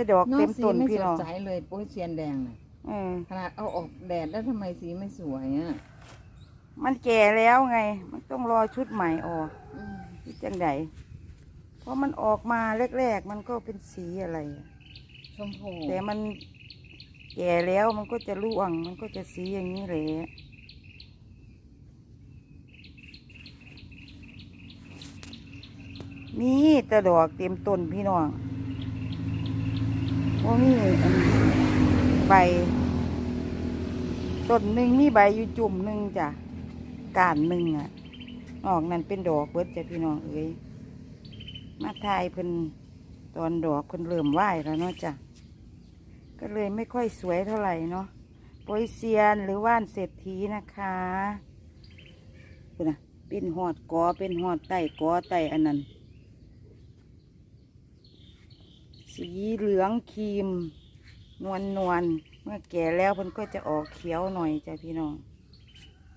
แต่ดอกเนาะเต็มสีต้นไม่พี่สน้ดองใสเลยโป้ยเซียนแดงน่ะเออขนาดเอาออกแดดแล้วทำไมสีไม่สวยอะมันแก่แล้วไง มันต้องรอชุดใหม่ออกอืมที่จังไดเพราะมันออกมาแรกๆ มันก็เป็นสีอะไรอะชมพูแต่มันแก่แล้วมันก็จะร่วง มันก็จะสีอย่างนี้เลยมีแต่ดอกเต็มต้นพี่น้อง ว่ามีใบต้นหนึ่งมีใบอยู่จุ่มหนึ่งจ้ะก้านหนึ่งอะ ออกนั่นเป็นดอกเบิดจ้ะพี่น้องเอ้ยมาทายเพิ่นตอนดอกเพิ่นเริ่มไหวแล้วเนาะจ้ะก็เลยไม่ค่อยสวยเท่าไหร่เนาะโปยเซียนหรือว่านเศรษฐีนะคะคุณนะเป็นหอดกอเป็นหอดไต่กอไต่อันนั้น สีเหลืองครีม นวลนวลเมื่อแก่แล้วเพิ่นก็จะออกเขียวหน่อยจ้ะพี่น้อง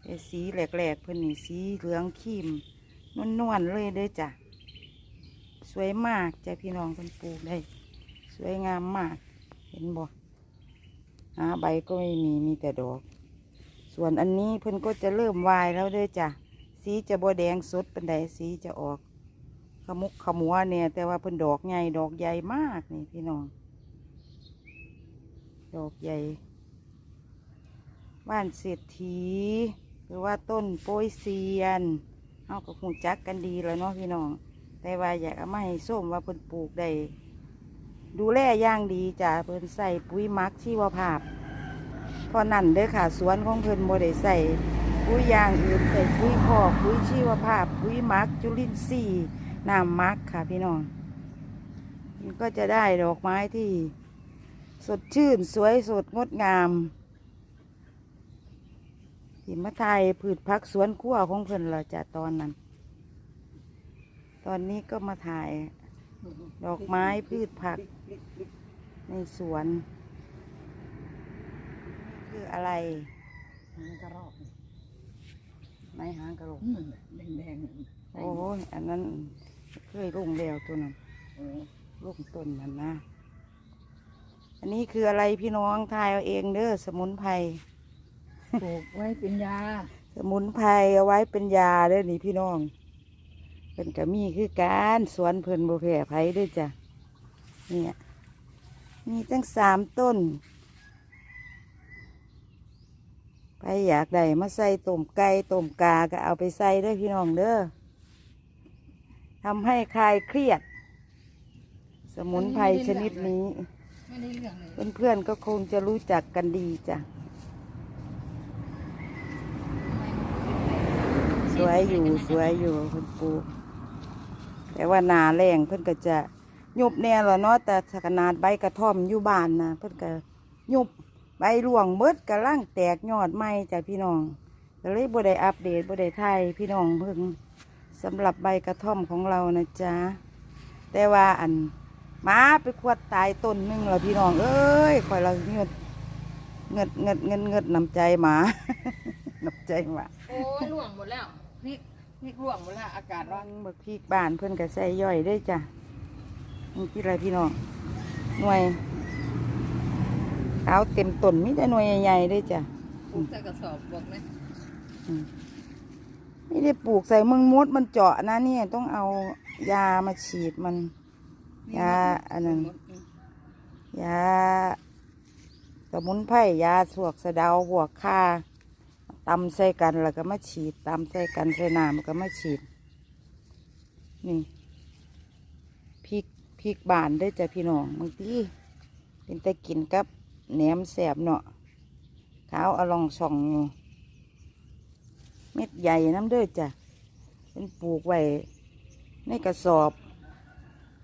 แต่สีแหลกๆเพิ่นนี่สีเหลืองครีมนวลนวลเลยเด้อจ้ะสวยมากจ้ะพี่น้องเพิ่นปลูกได้ สวยงามมาก เห็นบ่หาใบก็ไม่มีมีแต่ดอก ส่วนอันนี้เพิ่นก็จะเริ่มวายแล้วเด้อจ้ะสีจะบ่แดงสดเป็นใดสีจะออก ขมุกขมัวเนี่ยแต่ว่าเพิ่นดอกใหญ่ดอกใหญ่มากนี่พี่น้อง ดอกใหญ่ บ้านเศรษฐี หรือว่าต้นโป้ยเซียนเอากับหูจักกันดีแล้วเนาะพี่น้อง แต่ว่าอยากเอามาให้ส้มว่าเพิ่นปลูกได้ดูแลอย่างดีจ้ะเพิ่นใส่ปุ๋ยมักชีวภาพพราะนั่นเด้อค่ะสวนของเพิ่นบ่ได้ใส่ปุ๋ยย่างอื่นใส่ปุ๋ยคอกปุ๋ยชีวภาพ ปุ๋ยมักจุลินทรีย์ น้ำหมักค่ะพี่น้อง มันก็จะได้ดอกไม้ที่ สดชื่นสวยสดงดงามที่มาไทยพืชพักสวนครัวของเพิ่นละจ้ะตอนนั้น ตอนนี้ก็มาถ่าย ดอกไม้พืชผัก ในสวนนี่คืออะไรมันกระรอกไม้หางกระโหลกอืมแดงๆน่ะโอ้ยอันนั้น เคยลุ่งแล้วตัวนั้นโอ้ลุ่งต้นนั่นนะ อันนี้คืออะไรพี่น้องทายเอาเองเด้อสมุนไพรปลูกไว้เป็นยา สมุนไพรเอาไว้เป็นยาเด้อนี่พี่น้องเป็นกะมีคือการสวนเพิ่นบ่แผ่ไผเด้วยจ้ะเนี่ยมีตั้งสามต้นไปอยากได้มาใส่ต้มไก่ต้มกาก็เอาไปใส่เด้อพี่น้องเด้อ ทำให้คลายเครียด สมุนไพรชนิดนี้ ไม่ได้เรื่องเลยเพื่อนๆก็คงจะรู้จักกันดีจ้ะ สวยอยู่สวยอยู่เพิ่นปลูกแต่ว่าหนาแรงเพิ่อนก็จะยุบแน่หรอเนาะแต่ขนาดใบกระท่อมอยู่บ้านนะเพิ่อนก็ยุบใบร่วงเบิดกระล่างแตกยอดใหม่จ้ะพี่น้องก็เลยบ่ได้อัปเดตบ่ได้ถ่ายพี่น้องเพิ่ง สำหรับใบกระท่อมของเรานะจ๊ะ แต่ว่าอันหมาไปขวดตายต้นหนึงแล้วพี่น้อง เอ้ยคอยเราเงดเงดเงดเงดเงดน้ำใจหมา น้ำใจหมาโอ้ยร่วงหมดแล้วพริกพริกร่วงหมดแล้วอากาศร้ร้ออนนบักพริกบ้านเพิ่นก็ใส่ย่อยได้จ้ะนี่ที่ไรพี่น้องหน่วยขาวเต็มต้นมีแต่หน่วยใหญ่ๆได้จ้ะปลูกใส่กระสอบบอกเลย ไม่ได้ปลูกใส่มึงมดมันเจาะนะเนี่ยต้องเอายามาฉีดมัน ยาอันนั้นยาสมุนไพรยาสวกสะเดาหัวคาตำใส่กันแล้วก็มาฉีดตำใส่กันใส่น้ำก็มาฉีด นี่พริกพริกบานได้จ้ะพี่น้องบางทีเป็นแต่กินกับแหนมแสบเนาะขาวอลองส่องอยู่ เม็ดใหญ่น้ำเด้อจ้ะเป็นปลูกไว้ในกระสอบ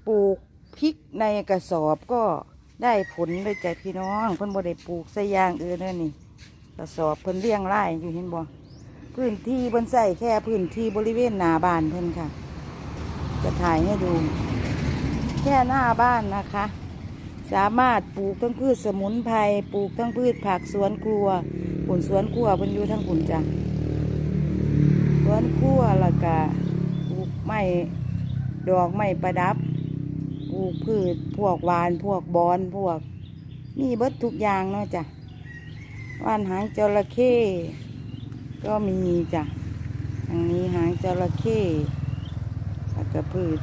ปลูกพริกในกระสอบก็ได้ผลเลยจ้ะพี่น้องเพิ่นบ่ได้ปลูกใส่ยางเอื่นเด้อนี่ กระสอบเพิ่นเลี้ยงไร่อยู่เห็นบ่พื้นที่เพิ่นใส่แค่พื้นที่บริเวณหน้าบ้านเพิ่นค่ะ จะถ่ายให้ดู แค่หน้าบ้านนะคะ สามารถปลูกทั้งพืชสมุนไพรปลูกทั้งพืชผักสวนครัวผลสวนครัวเพิ่นอยู่ทั้งผลจ้ะ สวนครัวแล้วก็ปลูกไม้ดอกไม้ประดับปลูกพืชพวกหวานพวกบอนพวก มีเบิดทุกอย่างเนาะจ้ะว่านหางจระเข้ก็มีจ้ะทางนี้หางจระเข้แล้วก็พืช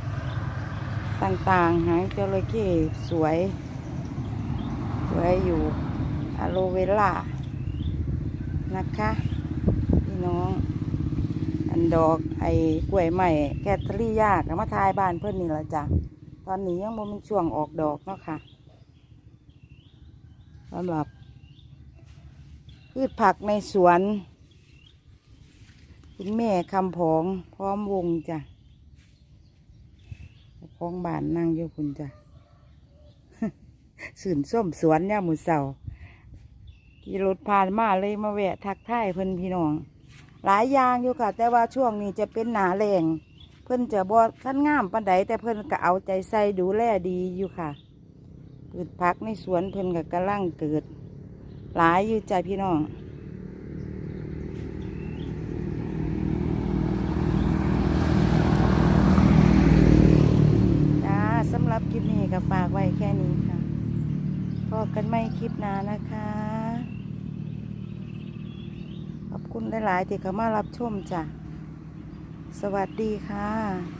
ต่างๆ หางจระเข้สวย สวยอยู่อะโลเวล่านะคะ อันดอกไอ้กล้วยใหม่แคทรี่ยากมาทายบ้านเพื่อนนี่ละจ้ะตอนนี้ยังบ่เป็นช่วงออกดอกเนาะค่ะสำหรับพืชผักในสวน คุณแม่คำผองพร้อมวงจ้ะพองบานนั่งอยู่คุณจ้ะสื่นส้มสวนเนี่ยามมือเสาขี่รถผ่านมาเลยมาแวะทักทายเพิ่อนพี่น้อง หลายอย่างอยู่ค่ะ แต่ว่าช่วงนี้จะเป็นหนาแรงเพิ่อนจะบ่ท่านงามปันใดแต่เพิ่อนก็เอาใจใส่ดูแลดีอยู่ค่ะพืชผักในสวนเพิ่อนก็กำลังเกิด หลายอยู่ใจพี่น้องจ้าสำหรับคลิปนี้ก็ฝากไว้แค่นี้ค่ะพบกันไม่คลิปหน้านะคะ ขอบ คุณหลาย ๆ ที่เข้ามารับชมจ้ะ สวัสดีค่ะ